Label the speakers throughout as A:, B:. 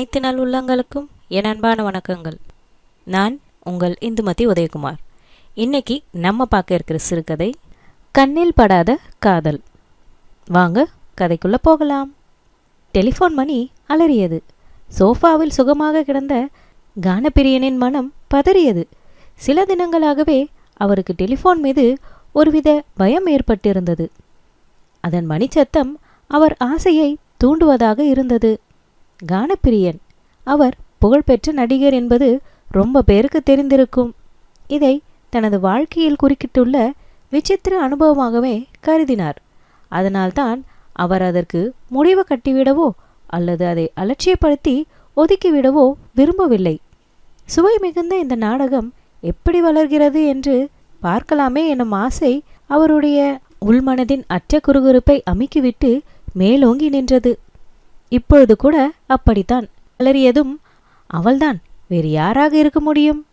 A: அனைத்து நல் உள்ளங்களுக்கும் என் அன்பான வணக்கங்கள். நான் உங்கள் இந்துமதி உதயகுமார். இன்னைக்கு நம்ம பார்க்க இருக்கிற சிறுகதை கண்ணில் படாத காதல். வாங்க கதைக்குள்ள போகலாம். டெலிஃபோன் மணி அலறியது. சோஃபாவில் சுகமாக கிடந்த கானப்பிரியனின் மனம் பதறியது. சில தினங்களாகவே அவருக்கு டெலிஃபோன் மீது ஒருவித பயம் ஏற்பட்டிருந்தது. அதன் மணிச்சத்தம் அவர் ஆசையை தூண்டுவதாக இருந்தது. கானப்பிரியன். அவர் புகழ்பெற்ற நடிகர் என்பது ரொம்ப பேருக்கு தெரிந்திருக்கும். இதை தனது வாழ்க்கையில் குறுக்கிட்டுள்ள விசித்திர அனுபவமாகவே கருதினார். அதனால்தான் அவர் அதற்கு முடிவு கட்டிவிடவோ அல்லது அதை அலட்சியப்படுத்தி ஒதுக்கிவிடவோ விரும்பவில்லை. சுவை மிகுந்த இந்த நாடகம் எப்படி வளர்கிறது என்று பார்க்கலாமே எனும் ஆசை அவருடைய உள்மனதின் அற்ற குறுகுறுப்பை அமுக்கிவிட்டு மேலோங்கி நின்றது. இப்பொழுது கூட அப்படித்தான். அலறியதும் அவள்தான் வேறு யாராக இருக்க முடியும்?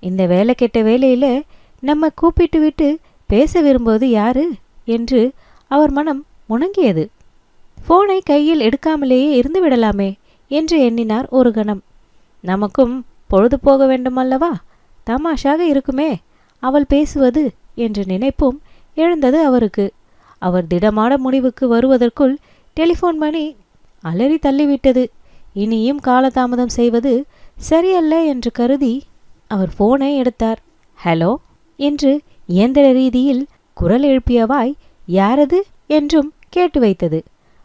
A: இந்த வேலை கெட்ட வேலையில நம்ம கூப்பிட்டு விட்டு பேச விரும்புவது யாரு? என்று அவர் மனம் முணங்கியது. போனை கையில் எடுக்காமலேயே இருந்து விடலாமே என்று எண்ணினார் ஒரு கணம். நமக்கும் பொழுது போக வேண்டுமல்லவா? தமாஷாக இருக்குமே அவள் பேசுவது என்ற நினைப்பும் எழுந்தது அவருக்கு. அவர் திடமான முடிவுக்கு வருவதற்குள் டெலிஃபோன் மணி அலறி தள்ளிவிட்டது. இனியும் காலதாமதம் செய்வது சரியல்ல என்று கருதி அவர் போனை எடுத்தார். ஹலோ? என்று இயந்திர ரீதியில் குரல் எழுப்பியவாய் யாரது? என்றும் கேட்டு வைத்தது.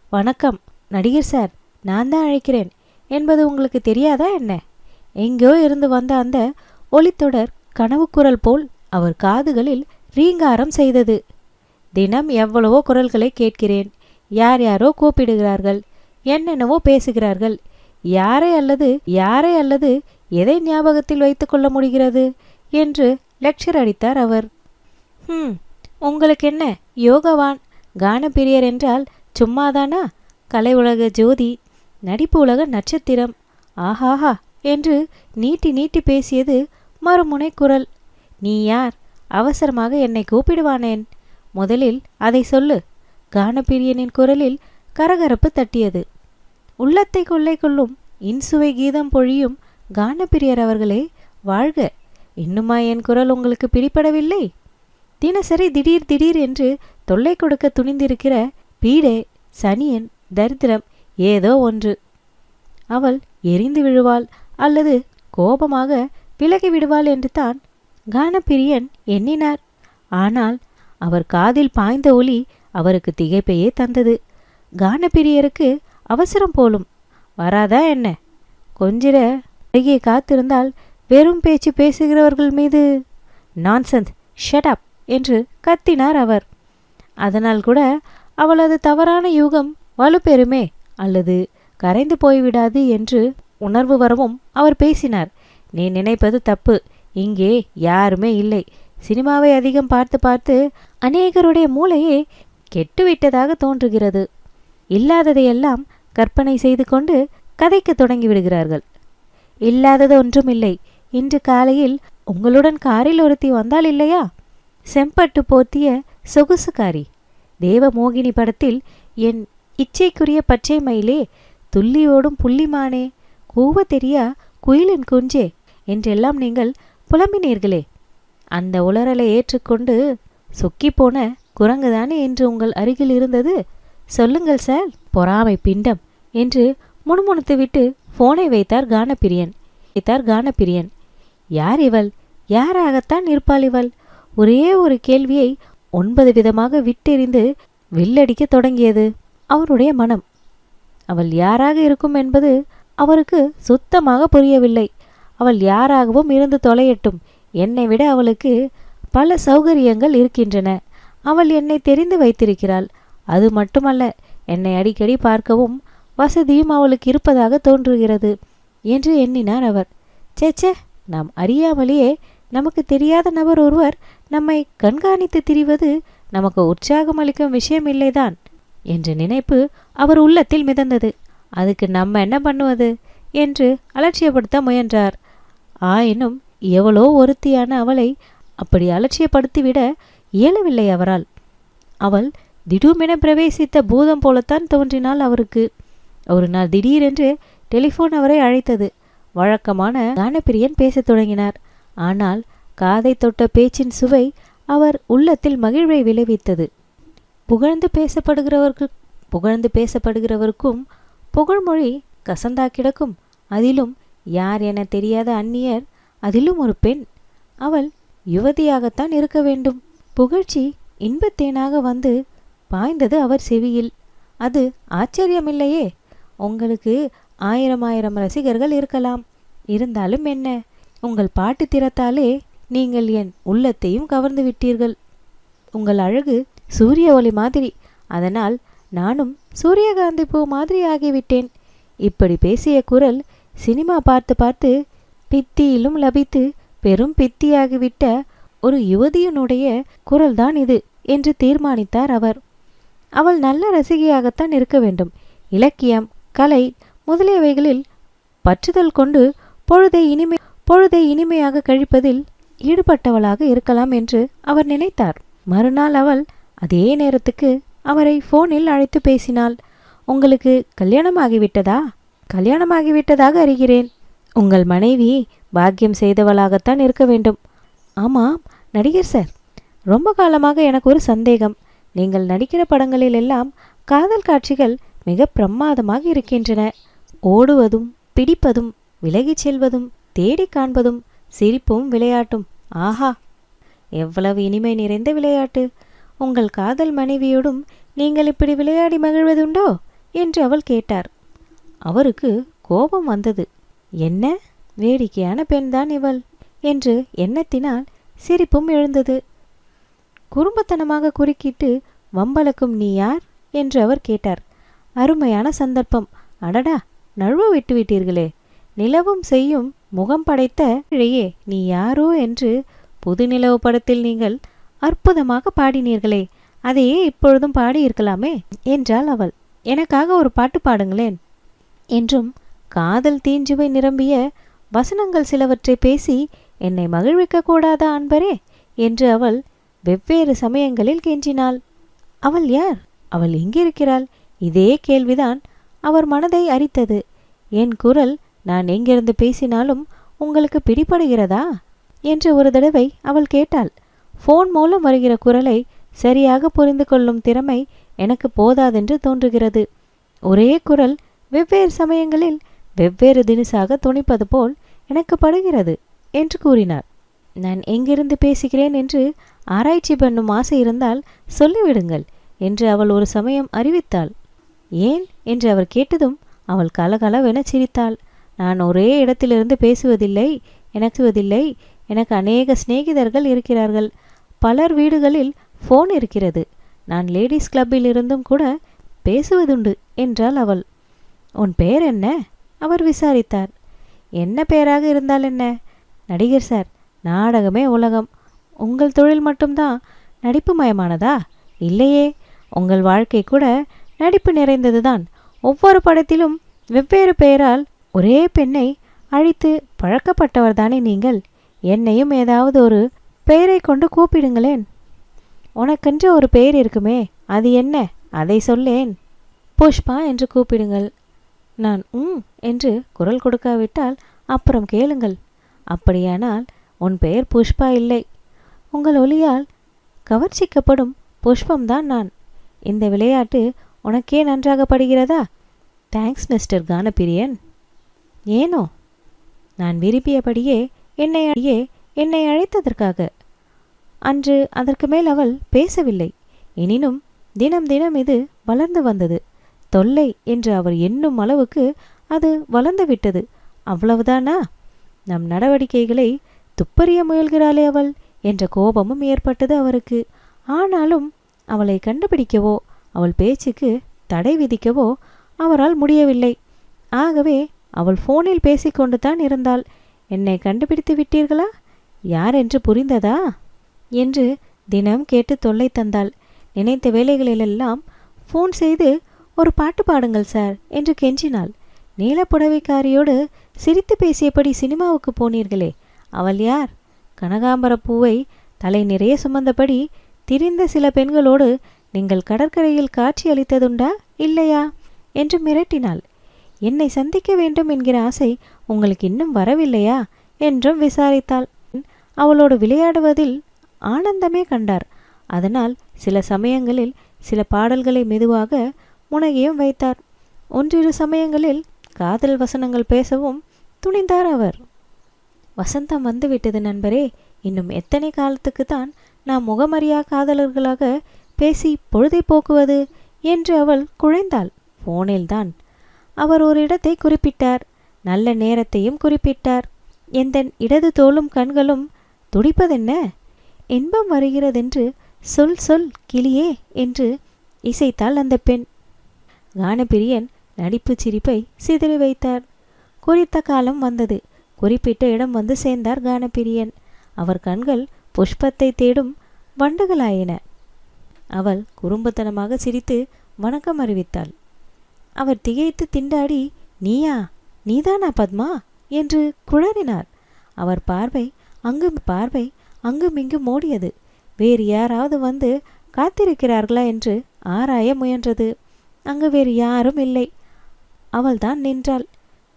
A: வணக்கம் நடிகர் சார் நான் தான் அழைக்கிறேன். என்பது உங்களுக்கு தெரியாதா என்ன? எங்கோ இருந்து வந்த அந்த ஒளித்தொடர் கனவு குரல் போல் அவர் காதுகளில் ரீங்காரம் செய்தது. தினம் எவ்வளவோ குரல்களை கேட்கிறேன். யார் யாரோ கூப்பிடுகிறார்கள். என்னென்னவோ பேசுகிறார்கள். யாரை அல்லது யாரை அல்லது எதை ஞாபகத்தில் வைத்துக்கொள்ள முடிகிறது? என்று லெக்சர் அடித்தார் அவர். ம் உங்களுக்கு என்ன யோகவான் கானப்பிரியர் என்றால் சும்மாதானா? கலை உலக ஜோதி நடிப்பு உலக நட்சத்திரம் ஆஹாஹா என்று நீட்டி நீட்டி பேசியது மறுமுனை குரல். நீ யார்? அவசரமாக என்னை கூப்பிடுவானேன். முதலில் அதை சொல்லு. கானப்பிரியனின் குரலில் கரகரப்பு தட்டியது. உள்ளத்தை கொள்ளை கொள்ளும் இன்சுவை கீதம் பொழியும் கானப்பிரியர் அவர்களே வாழ்க. இன்னுமா என் குரல் உங்களுக்கு பிடிபடவில்லை? தினசரி திடீர் திடீர் என்று தொல்லை கொடுக்க துணிந்திருக்கிற பீடே சனியன் தரித்திரம் ஏதோ ஒன்று. அவள் எரிந்து விழுவாள் அல்லது கோபமாக விலகி விடுவாள் என்று தான் கானப்பிரியன் எண்ணினார். ஆனால் அவர் காதில் பாய்ந்த ஒளி அவருக்கு திகைப்பையே தந்தது. கானப்பிரியருக்கு அவசரம் போலும். வராதா என்ன? கொஞ்சிட அருகே காத்திருந்தால் வெறும் பேச்சு பேசுகிறவர்கள் மீது. நான்சன்ஸ் ஷட் அப் என்று கத்தினார் அவர். அதனால் கூட அவளது தவறான யூகம் வலுப்பெறுமே அல்லது கரைந்து போய்விடாது என்று உணர்வு வரவும் அவர் பேசினார். நீ நினைப்பது தப்பு. இங்கே யாருமே இல்லை. சினிமாவை அதிகம் பார்த்து பார்த்து அநேகருடைய மூளையே கெட்டுவிட்டதாக தோன்றுகிறது. இல்லாததையெல்லாம் கற்பனை செய்து கொண்டு கதைக்க தொடங்கி விடுகிறார்கள் இல்லாதது ஒன்றுமில்லை இன்று காலையில் உங்களுடன் காரில் ஒருத்தி வந்தால் இல்லையா? செம்பட்டு போத்திய சொகுசுக்காரி தேவமோகினி படத்தில் என் இச்சைக்குரிய பச்சை மயிலே துள்ளியோடும் புள்ளிமானே கூவ தெரியா குயிலின் குஞ்சே என்றெல்லாம் நீங்கள் புலம்பினீர்களே. அந்த உளறலை ஏற்றுக்கொண்டு சொக்கிப்போன குரங்குதானே என்று உங்கள் அருகில் இருந்தது? சொல்லுங்கள் சார் பொறாமை பிண்டம். என்று முணுமுணுத்துவிட்டு போனை வைத்தார் கானப்பிரியன். வைத்தார் கானப்பிரியன். யார் இவள்? யாராகத்தான் இருப்பாள் இவள்? ஒரே ஒரு கேள்வியை ஒன்பது விதமாக விட்டெறிந்து வில்லடிக்க தொடங்கியது அவருடைய மனம். அவள் யாராக இருக்கும் என்பது அவருக்கு சுத்தமாக புரியவில்லை. அவள் யாராகவும் இருந்து தொலையட்டும். என்னை விட அவளுக்கு பல சௌகரியங்கள் இருக்கின்றன. அவள் என்னை தெரிந்து வைத்திருக்கிறாள். அது மட்டுமல்ல என்னை அடிக்கடி பார்க்கவும் வசதியும் அவளுக்கு இருப்பதாக தோன்றுகிறது என்று எண்ணினார் அவர். சேச்சே நாம் அறியாமலேயே நமக்கு தெரியாத நபர் ஒருவர் நம்மை கண்காணித்து திரிவது நமக்கு உற்சாகம் அளிக்கும் விஷயம் இல்லைதான் என்ற நினைப்பு அவர் உள்ளத்தில் மிதந்தது. அதுக்கு நம்ம என்ன பண்ணுவது என்று அலட்சியப்படுத்த முயன்றார். ஆயினும் எவ்வளோ ஒருத்தியான அவளை அப்படி அலட்சியப்படுத்திவிட இயலவில்லை அவரால். அவள் திடூமென பிரவேசித்த பூதம் போலத்தான் தோன்றினாள் அவருக்கு. ஒரு நாள் திடீரென்று டெலிஃபோன் அவரை அழைத்தது. வழக்கமான கானப்பிரியன் பேசத் தொடங்கினார். ஆனால் காதை தொட்ட பேச்சின் சுவை அவர் உள்ளத்தில் மகிழ்வை விளைவித்தது. புகழ்ந்து பேசப்படுகிறவர்கள் புகழ்ந்து பேசப்படுகிறவருக்கும் புகழ்மொழி கசந்தா கிடக்கும். அதிலும் யார் என தெரியாத அந்நியர் அதிலும் ஒரு பெண். அவள் யுவதியாகத்தான் இருக்க வேண்டும். புகழ்ச்சி இன்பத்தேனாக வந்து பாய்ந்தது அவர் செவியில். அது ஆச்சரியமில்லையே. உங்களுக்கு ஆயிரம் ஆயிரம் ரசிகர்கள் இருக்கலாம். இருந்தாலும் என்ன? உங்கள் பாட்டு திறத்தாலே நீங்கள் என் உள்ளத்தையும் கவர்ந்து விட்டீர்கள். உங்கள் அழகு சூரிய ஒளி மாதிரி. அதனால் நானும் சூரியகாந்தி பூ மாதிரி ஆகிவிட்டேன். இப்படி பேசிய குரல் சினிமா பார்த்து பார்த்து பித்தியிலும் லபித்து பெரும் பித்தியாகிவிட்ட ஒரு யுவதியினுடைய குரல்தான் இது என்று தீர்மானித்தார் அவர். அவள் நல்ல ரசிகையாகத்தான் இருக்க வேண்டும். இலக்கியம் கலை முதலியவைகளில் பற்றுதல் கொண்டு பொழுதை இனிமை பொழுதை இனிமையாக கழிப்பதில் ஈடுபட்டவளாக இருக்கலாம் என்று அவர் நினைத்தார். மறுநாள் அவள் அதே நேரத்துக்கு அவரை ஃபோனில் அழைத்து பேசினாள். உங்களுக்கு கல்யாணமாகிவிட்டதா? கல்யாணமாகிவிட்டதாக அறிகிறேன். உங்கள் மனைவி பாக்கியம் செய்தவளாகத்தான் இருக்க வேண்டும். ஆமாம் நடிகர் சார். ரொம்ப காலமாக எனக்கு ஒரு சந்தேகம். நீங்கள் நடிக்கிற படங்களில் எல்லாம் காதல் காட்சிகள் மிக பிரமாதமாக இருக்கின்றன. ஓடுவதும் பிடிப்பதும் விலகிச் செல்வதும் தேடிக் காண்பதும் சிரிப்பும் விளையாட்டும். ஆஹா! எவ்வளவு இனிமை நிறைந்த விளையாட்டு. உங்கள் காதல் மனைவியோடும் நீங்கள் இப்படி விளையாடி மகிழ்வதுண்டோ? என்று அவள் கேட்டார். அவருக்கு கோபம் வந்தது. என்ன? வேடிக்கையான பெண்தான் இவள் என்று எண்ணத்தினால் சிரிப்பும் எழுந்தது. குறும்புத்தனமாக குறுக்கிட்டு வம்பளக்கும் நீ யார்? என்று அவர் கேட்டார். அருமையான சந்தர்ப்பம். அடடா நழுவ விட்டு விட்டீர்களே. நிலவும் செய்யும் முகம் படைத்த இழையே நீ யாரோ என்று புது நிலவு படத்தில் நீங்கள் அற்புதமாக பாடினீர்களே. அதையே இப்பொழுதும் பாடியிருக்கலாமே என்றாள் அவள். எனக்காக ஒரு பாட்டு பாடுங்களேன். என்றும் காதல் தீஞ்சுவை நிரம்பிய வசனங்கள் சிலவற்றை பேசி என்னை மகிழ்விக்க கூடாதா அன்பரே? என்று அவள் வெவ்வேறு சமயங்களில் கெஞ்சினாள். அவள் யார்? அவள் எங்கிருக்கிறாள்? இதே கேள்விதான் அவர் மனதை அரித்தது. என் குரல் நான் எங்கிருந்து பேசினாலும் உங்களுக்கு பிடிபடுகிறதா? என்று ஒரு தடவை அவள் கேட்டாள். ஃபோன் மூலம் வருகிற குரலை சரியாக புரிந்து கொள்ளும் திறமை எனக்கு போதாதென்று தோன்றுகிறது. ஒரே குரல் வெவ்வேறு சமயங்களில் வெவ்வேறு தினுசாக துணிப்பது போல் எனக்கு படுகிறது என்று கூறினார் நான் எங்கிருந்து பேசுகிறேன் என்று ஆராய்ச்சி பண்ணும் ஆசை இருந்தால் சொல்லிவிடுங்கள் என்று அவள் ஒரு சமயம் அறிவித்தாள். ஏன்? என்று அவர் கேட்டதும் அவள் கலகலவென சிரித்தாள். நான் ஒரே இடத்திலிருந்து பேசுவதில்லை எனக்குவதில்லை எனக்கு அநேக சிநேகிதர்கள் இருக்கிறார்கள். பலர் வீடுகளில் ஃபோன் இருக்கிறது. நான் லேடிஸ் கிளப்பில் இருந்தும் கூட பேசுவதுண்டு என்றாள் அவள். உன் பெயர் என்ன? அவர் விசாரித்தார். என்ன பெயராக இருந்தால் என்ன? நடிகர் சார் நாடகமே உலகம். உங்கள் தொழில் மட்டும்தான். நடிப்பு மயமானதா? இல்லையே. உங்கள் வாழ்க்கை கூட நடிப்பு நிறைந்ததுதான். ஒவ்வொரு படத்திலும் வெவ்வேறு பெயரால் ஒரே பெண்ணை அழித்து பழக்கப்பட்டவர்தானே நீங்கள்? என்னையும் ஏதாவது ஒரு பெயரை கொண்டு கூப்பிடுங்களேன். உனக்கென்று ஒரு பெயர் இருக்குமே அது என்ன? அதை சொல்லேன். புஷ்பா என்று கூப்பிடுங்கள். நான் ம் என்று குரல் கொடுக்காவிட்டால் அப்புறம் கேளுங்கள். அப்படியானால் உன் பெயர் புஷ்பா இல்லை. உங்கள் ஒளியால் கவர்ச்சிக்கப்படும் புஷ்பம்தான் நான். இந்த விளையாட்டு உனக்கே நன்றாக படுகிறதா தேங்க்ஸ் மிஸ்டர் கானப்பிரியன் ஏனோ? நான் விரும்பியபடியே என்னை அடியே என்னை அழைத்ததற்காக. அன்று அதற்கு மேல் அவள் பேசவில்லை. எனினும் தினம் தினம் இது வளர்ந்து வந்தது. தொல்லை என்று அவர் எண்ணும் அளவுக்கு அது வளர்ந்து விட்டது. அவ்வளவுதானா? நம் நடவடிக்கைகளை துப்பறிய முயல்கிறாளே அவள் என்ற கோபமும் ஏற்பட்டது அவருக்கு. ஆனாலும் அவளை கண்டுபிடிக்கவோ அவள் பேச்சுக்கு தடை விதிக்கவோ அவரால் முடியவில்லை. ஆகவே அவள் ஃபோனில் பேசிக்கொண்டு தான் இருந்தாள். என்னை கண்டுபிடித்து விட்டீர்களா? யார் என்று புரிந்ததா? என்று தினம் கேட்டு தொல்லை தந்தாள். நினைத்த வேலைகளிலெல்லாம் ஃபோன் செய்து ஒரு பாட்டு பாடுங்கள் சார் என்று கெஞ்சினாள். நீலப்புடவைக்காரியோடு சிரித்து பேசியபடி சினிமாவுக்கு போனீர்களே அவள் யார்? கனகாம்பர பூவை தலை நிறைய சுமந்தபடி திரிந்த சில பெண்களோடு நீங்கள் கடற்கரையில் காட்சி அளித்ததுண்டா? இல்லையா? என்று மிரட்டினாள். என்னை சந்திக்க வேண்டும் என்கிற ஆசை உங்களுக்கு இன்னும் வரவில்லையா? என்றும் விசாரித்தாள். அவளோடு விளையாடுவதில் ஆனந்தமே கண்டார். அதனால் சில சமயங்களில் சில பாடல்களை மெதுவாக முனகியும் வைத்தார். ஒன்றிரு சமயங்களில் காதல் வசனங்கள் பேசவும் துணிந்தார் அவர். வசந்தம் வந்துவிட்டது நண்பரே. இன்னும் எத்தனை காலத்துக்கு தான் நாம் முகமறியா காதலர்களாக பேசி பொழுதை போக்குவது என்று அவள் குழைந்தாள். போனில்தான். அவர் ஒரு இடத்தை குறிப்பிட்டார். நல்ல நேரத்தையும் குறிப்பிட்டார். எந்த இடது தோளும் கண்களும் துடிப்பதென்ன? இன்பம் வருகிறதென்று சொல் சொல் கிளியே என்று இசைத்தாள் அந்த பெண். கானபிரியன் நடிப்பு சிரிப்பை சிதறி வைத்தார். குறித்த காலம் வந்தது. குறிப்பிட்ட இடம் வந்து சேர்ந்தார் கானபிரியன் அவர் கண்கள் புஷ்பத்தை தேடும் வண்டுகளாயின. அவள் குறும்புத்தனமாக சிரித்து வணக்கம் அறிவித்தாள். அவர் திகைத்து திண்டாடி நீயா நீதானா பத்மா? என்று குழறினார். அவர் பார்வை அங்கும் பார்வை அங்குமிங்கும் ஓடியது வேறு யாராவது வந்து காத்திருக்கிறார்களா? என்று ஆராய முயன்றது. அங்கு வேறு யாரும் இல்லை. அவள்தான் நின்றாள்.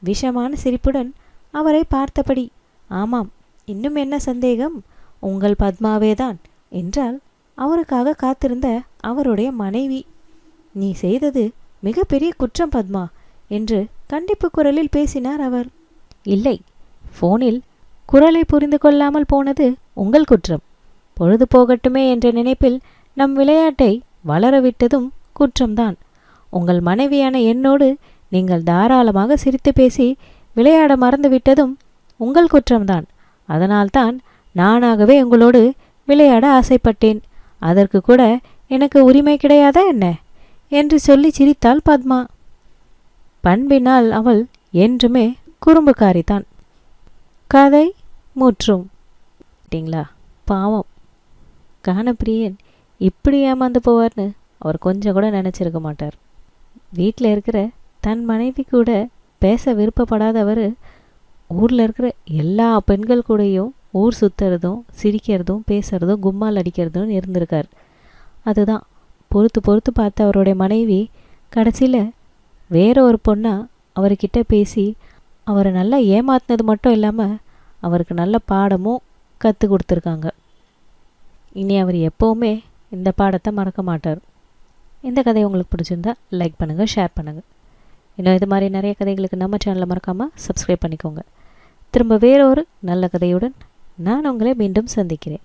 A: விஷமான சிரிப்புடன் அவரை பார்த்தபடி ஆமாம் இன்னும் என்ன சந்தேகம்? உங்கள் பத்மாவேதான் என்றாள் அவருக்காக காத்திருந்த அவருடைய மனைவி நீ செய்தது மிகப்பெரிய குற்றம் பத்மா என்று கண்டிப்பு குரலில் பேசினார் அவர். இல்லை போனில் குரலை புரிந்து கொள்ளாமல் போனது உங்கள் குற்றம். பொழுது போகட்டுமே என்ற நினைப்பில் நம் விளையாட்டை வளரவிட்டதும் குற்றம்தான். உங்கள் மனைவியான என்னோடு நீங்கள் தாராளமாக சிரித்து பேசி விளையாட மறந்துவிட்டதும் உங்கள் குற்றம்தான். அதனால்தான் நானாகவே உங்களோடு விளையாட ஆசைப்பட்டேன். அதற்கு கூட எனக்கு உரிமை கிடையாதா என்ன? என்று சொல்லி சிரித்தாள் பத்மா. பண்பினால் அவள் என்றுமே குறும்புக்காரிதான். கதை முற்றும். அப்படிங்களா பாவம். கானப்பிரியன் இப்படி ஏமாந்து போவார்னு அவர் கொஞ்சம் கூட நினச்சிருக்க மாட்டார். வீட்டில் இருக்கிற தன் மனைவி கூட பேச விருப்பப்படாதவர் ஊரில் இருக்கிற எல்லா பெண்கள் கூடயும் ஊர் சுற்றுறதும் சிரிக்கிறதும் பேசுகிறதும் கும்மால் அடிக்கிறதும் இருந்திருக்கார். அதுதான். பொறுத்து பொறுத்து பார்த்த அவருடைய மனைவி கடைசியில் வேற ஒரு பொண்ணாக அவர்கிட்ட பேசி அவரை நல்லா ஏமாத்தினது மட்டும் இல்லாமல் அவருக்கு நல்ல பாடமும் கற்றுக் கொடுத்துருக்காங்க. இனி அவர் எப்போவுமே இந்த பாடத்தை மறக்க மாட்டார். இந்த கதை உங்களுக்கு பிடிச்சிருந்தா லைக் பண்ணுங்கள் ஷேர் பண்ணுங்கள் இன்னும் இது மாதிரி நிறைய கதைகளுக்கு நம்ம சேனலை மறக்காமல் சப்ஸ்கிரைப் பண்ணிக்கோங்க. திரும்ப வேறொரு நல்ல கதையுடன் நான் உங்களை மீண்டும் சந்திக்கிறேன்.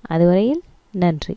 A: அதுவரையில் நன்றி.